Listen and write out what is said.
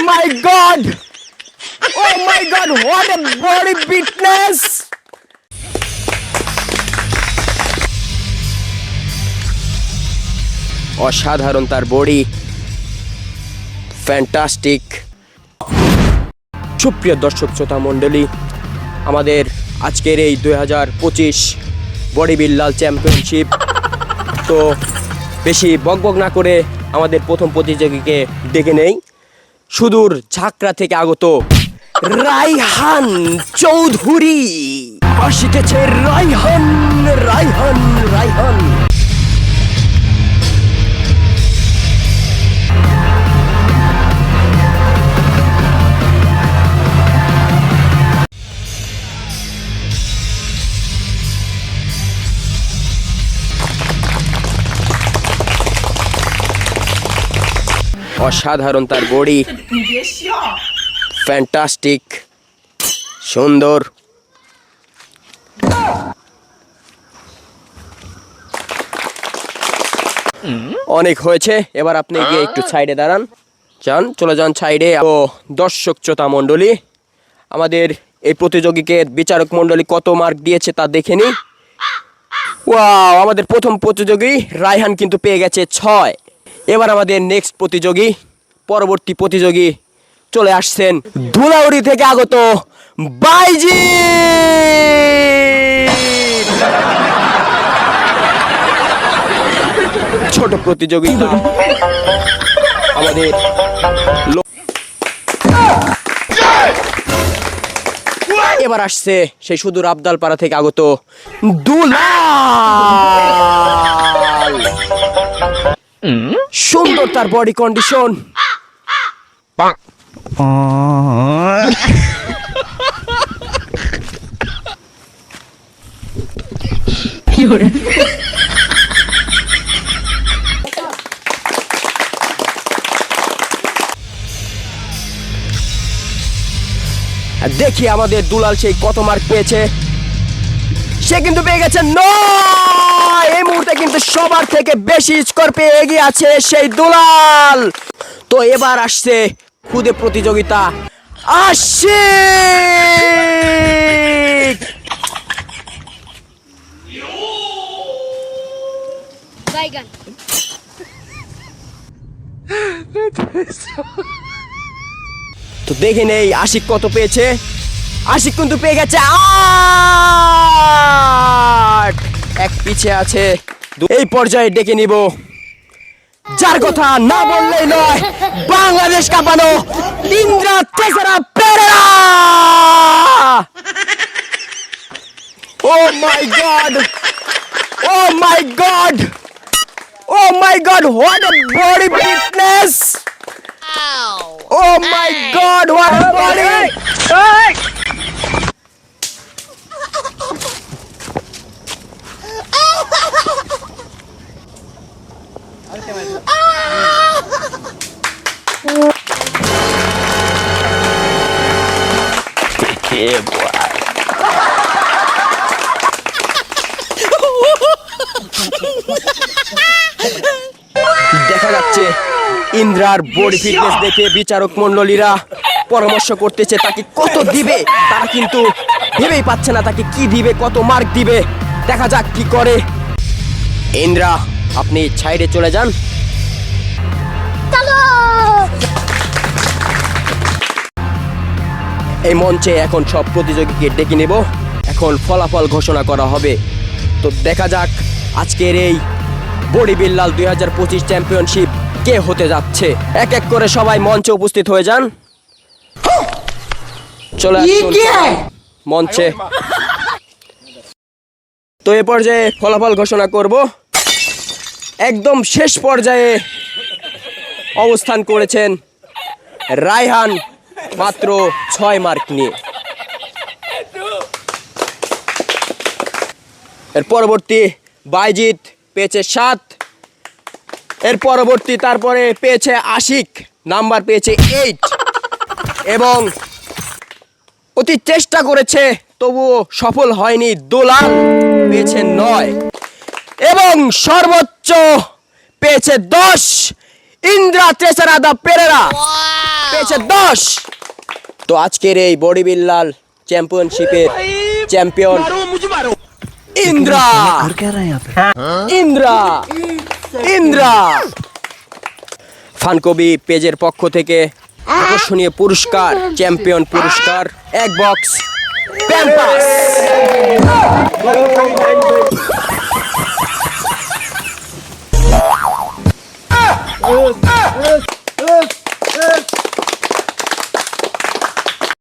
my god! Oh my god, what a body fitness! অসাধারণ তার body fantastic সুপ্রিয় দর্শক শ্রোতা মণ্ডলী আমাদের আজকের এই দুই হাজার পঁচিশ বডি বিল্লাল চ্যাম্পিয়নশিপ তো বেশি বকবক না করে আমাদের প্রথম প্রতিযোগীকে ডেকে নেই সুদূর ঝাঁকড়া থেকে আগত রাইহান চৌধুরী। শিখেছে রাইহান রাইহান রাইহান। অসাধারণ তার বডি। ফ্যান্টাস্টিক সুন্দর। অনেক হয়েছে। এবার আপনি গিয়ে একটু সাইডে দাঁড়ান। যান, চলে যান সাইডে। ও, দর্শক শ্রোতা মণ্ডলী, আমাদের এই প্রতিযোগীকে বিচারক মণ্ডলী কত মার্ক দিয়েছে তা দেখে নি ওয়াও, আমাদের প্রথম প্রতিযোগী রায়হান কিন্তু পেয়ে গেছে ছয়। এবার আমাদের নেক্সট প্রতিযোগী পরবর্তী প্রতিযোগী চলে আসছেন ধুলাউড়ি থেকে আগত বাইজি। ছোট প্রতিযোগিতা আমাদের এবার আসছে সেই সুদূর আবদালপাড়া থেকে আগত দুলাল সুন্দর তার বডি কন্ডিশন দেখি আমাদের দুলাল সেই কত মার্ক পেয়েছে। সে কিন্তু পেয়ে গেছে নয়। এই মুহূর্তে কিন্তু সবার থেকে বেশি স্কোর পেয়ে এগিয়ে আছে সেই দুলাল। তো এবার আসছে খুদে প্রতিযোগিতা। আসছে তো দেখে নেই আশিক কত পেয়েছে। আশিক কিন্তু পেয়ে গেছে আট। এক পিছে আছে। এই পর্যায়ে ডেকে নিব। যার কথা না বললেই নয় বাংলাদেশ কাঁপানো Indra Thisara Perera. Oh my god oh my god oh my god what a body fitness Oh my god, what a body! Yeah, boy. দেখা যাচ্ছে ইন্দ্রার বডি ফিটনেস দেখে বিচারক মণ্ডলীরা পরামর্শ করতেছে তাকে কত দিবে? তারা কিন্তু ভেবেই পাচ্ছে না তাকে কি দিবে কত মার্ক দিবে। দেখা যাক কি করে। ইন্দ্রা আপনি সাইডে চলে যান। এই মঞ্চে এখন সব প্রতিযোগীকে ডেকে নেব। এখন ফলাফল ঘোষণা করা হবে। তো দেখা যাক আজকের এই বডি বিল্লাল দুই হাজার পঁচিশ চ্যাম্পিয়নশিপ কে হতে যাচ্ছে। এক এক করে সবাই মঞ্চে উপস্থিত হয়ে যান। চলে মঞ্চে। তো এ পর্যায়ে ফলাফল ঘোষণা করব। একদম শেষ পর্যায়ে অবস্থান করেছেন রায়হান মাত্র ছয় মার্ক নিয়ে। এর পরবর্তী বাইজিৎ পেয়েছে সাত। এর পরবর্তী তারপরে পেয়েছে আশিক, নাম্বার পেয়েছে এইট। এবং অতি চেষ্টা করেছে, তবুও সফল হয়নি দোলাল, পেয়েছে নয়। এবং সর্বোচ্চ পেয়েছে দশ, ইন্দ্রা তেসারাদা পেরেরা, পেয়েছে দশ। তো আজকের এই বডি বিল্লাল চ্যাম্পিয়নশিপের চ্যাম্পিয়ন ইন্দ্রা। ইন্দ্রা। ইন্দ্রা। ফানকবি পেজের পক্ষ থেকে আকর্ষণীয় পুরস্কার চ্যাম্পিয়ন পুরস্কার, এক বক্স প্যাম্পাস।